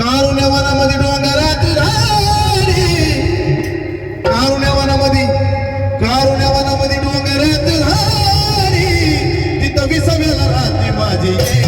कारुण्या वनामध्ये डोंगरात झाली कारुण्या वनामध्ये कारुण्या वनामध्ये डोंगरात झाली तिथं विसवेला राहते माझी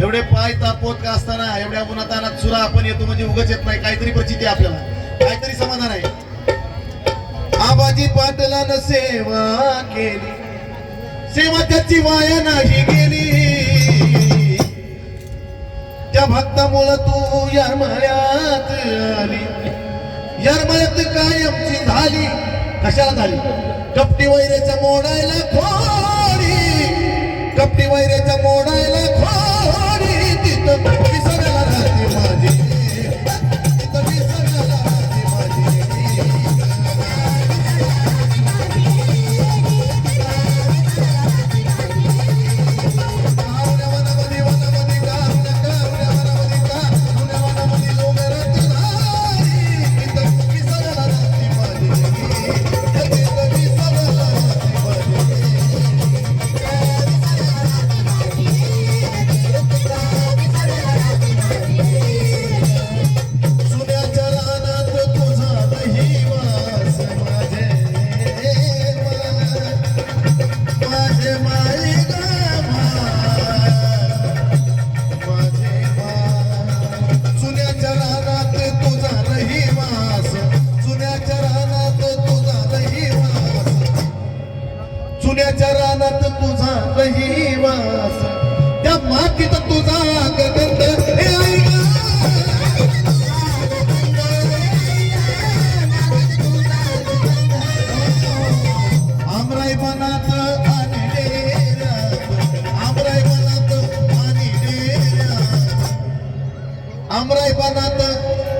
एवढे पाय तापवत का असताना एवढ्या उन्हातानात सुरा आपण येतो म्हणजे उगच येत नाही. काहीतरी प्रचिती आहे आपल्याला. काहीतरी समाधान आहे. आबाजी पाटलानं सेवा केली. सेवा त्याची वाया नाही गेली. त्या भक्तामुळं तू यार मळ्यात आली. यार मळ्यात कायमची झाली. कशाला झाली? कपटी वैरेच्या मोडायला खोडी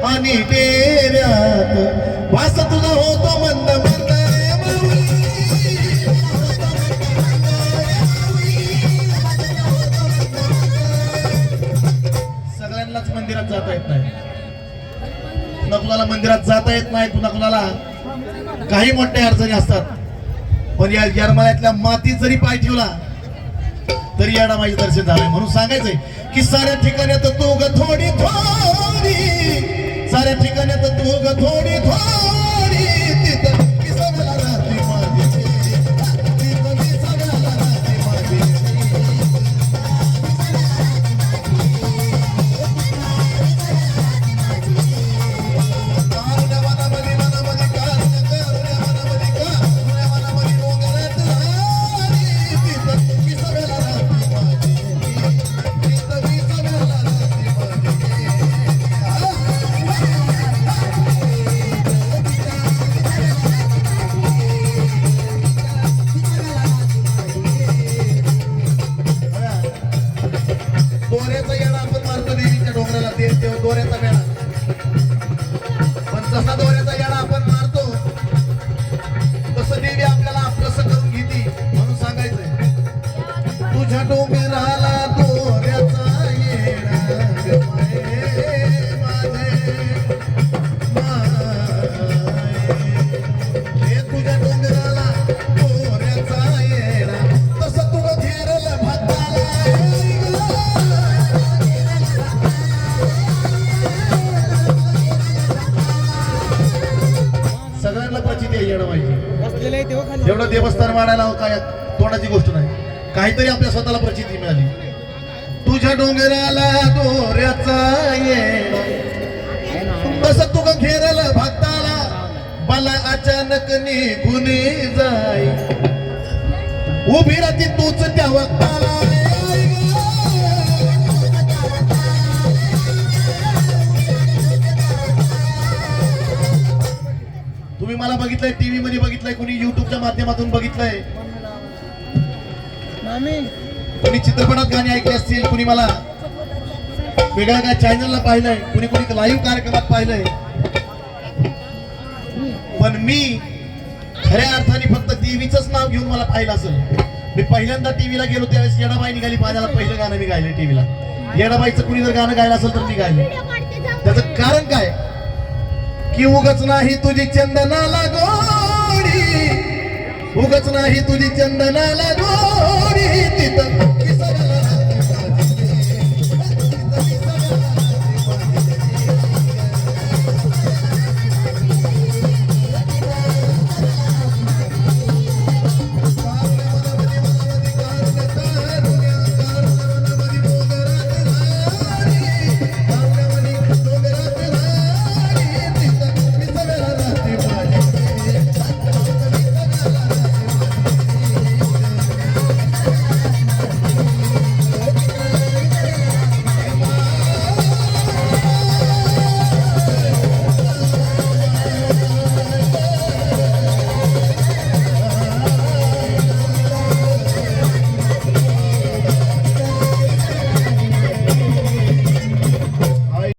पाणी टेऱ्यात वास तुझा होतो मंद मंद सगळ्यांनाच मंदिरात जाता येत नाही. पुन्हा कुणाला मंदिरात जाता येत नाही पुन्हा कुणाला काही मोठ्या अडचणी असतात. पण या येरमाळ्यातल्या मातीत जरी पाय ठेवला तरी याडा माझे दर्शन झालंय. म्हणून सांगायचंय की साऱ्या ठिकाणी तू ग थोडी थोडी साऱ्या तर तू ग थोडी थोडी. दोऱ्याचा याला आपण मारतो देवीच्या डोंगराला तेच ते दोऱ्याचा मेळा. देवस्थान वाढायला हो काय? तोंडाची गोष्ट नाही. काहीतरी आपल्या स्वतःला प्रचिती मिळाली. तुझ्या डोंगराला दोऱ्याचा येणा तसं तुग घेरल भक्ताला मला अचानक निघून जाई. उभी राहती तूच त्या वक्ताला. बघितलंय टीव्ही मध्ये बघितलंय कुणी युट्यूबच्या माध्यमातून बघितलंय. कुणी चित्रपटात गाणी ऐकली असतील कुणी मला वेगळ्या काय चॅनलला पाहिलंय कुणी कुणी लाईव्ह कार्यक्रमात पाहिलंय. पण मी खऱ्या अर्थाने फक्त देवीचंच नाव घेऊन मला पाहिलं असेल. मी पहिल्यांदा टीव्हीला गेलो त्यावेळेस येडाबाई निघाली माझ्याला पहिलं गाणं मी गायलं टीव्हीला. येडाबाईचं कुणी जर गाणं गायलं असेल तर मी गायलं त्याचं कारण काय? की उगच नाही तुझी चंदनाला गोडी. उगच नाही तुझी चंदनाला गोडी. तिथं